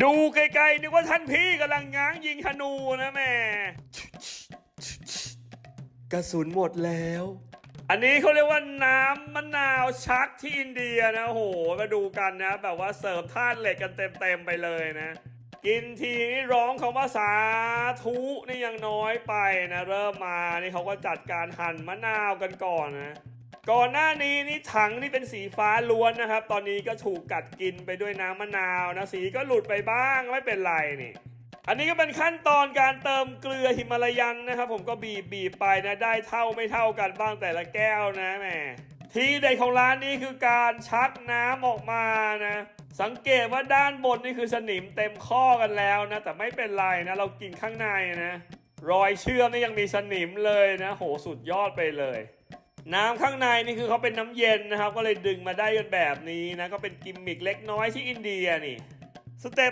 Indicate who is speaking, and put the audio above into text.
Speaker 1: ดูไกลๆนึกว่าท่านพี่กำลังง้างยิงธนูนะแม่กระสุนหมดแล้ว อันนี้เขาเรียกว่าน้ำมะนาวชักที่อินเดียนะโหมาดูกันนะ แบบว่าเสิร์ฟธาตุเหล็กกันเต็มๆไปเลยนะ กินทีนี่ร้องคำว่าสาธุนี่ยังน้อยไปนะ เริ่มมานี่เขาก็จัดการหั่นมะนาวกันก่อนนะ ก่อนหน้านี้นี่ถังนี่เป็นสีฟ้าล้วนนะครับ ตอนนี้ก็ถูกกัดกินไปด้วยน้ำมะนาวนะสีก็หลุดไปบ้างไม่เป็นไรนี่อันนี้ก็เป็นขั้นตอนการเติมเกลือหิมาลายันนะครับ ผมก็บีบบีบไปนะได้เท่าไม่เท่ากันบ้างแต่ละแก้วนะแหมทีเด็ดของร้านนี้คือการชักน้ำออกมานะ สังเกตว่าด้านบนนี่คือสนิมเต็มข้อกันแล้วนะ แต่ไม่เป็นไรนะ เรากินข้างในนะ รอยเชื่อมนี่ยังมีสนิมเลยนะ โหสุดยอดไปเลย น้ำข้างในนี่คือเขาเป็นน้ำเย็นนะครับ ก็เลยดึงมาได้กันแบบนี้นะ ก็เป็นกิมมิกเล็กน้อยที่อินเดียนี่สเต็ป